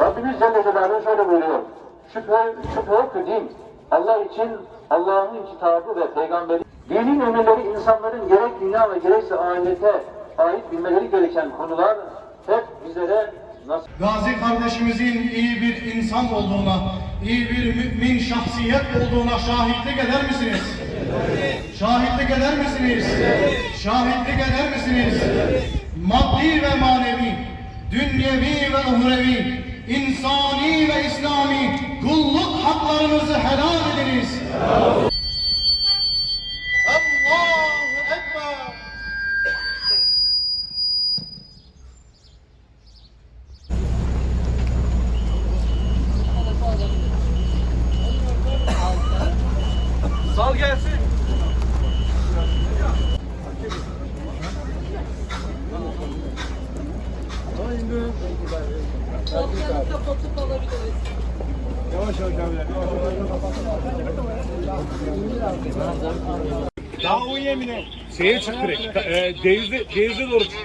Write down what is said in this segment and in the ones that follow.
Rabbimiz Celle Celaluhu şöyle buyuruyor. Şüphe, şüphe yok ki din, Allah için Allah'ın kitabı ve peygamberi, dinin emirleri insanların gerek dünya ve gerekse ahirete ait bilmeleri gereken konular hep bizlere nasip Gazi kardeşimizin iyi bir insan olduğuna, iyi bir mümin şahsiyet olduğuna şahitlik eder misiniz? Şahitlik eder misiniz? Şahitlik eder misiniz? Maddi ve manevi, dünyevi ve uhrevi, insani ve İslami kulluk haklarınızı helal ediniz. Allahu Ekber. Sal gelsin. Dosyanı kapatıp alabiliriz. Daha o yemine. Şeye çık direkt. E, Denizli, Denizli doğru çık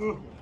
Ooh.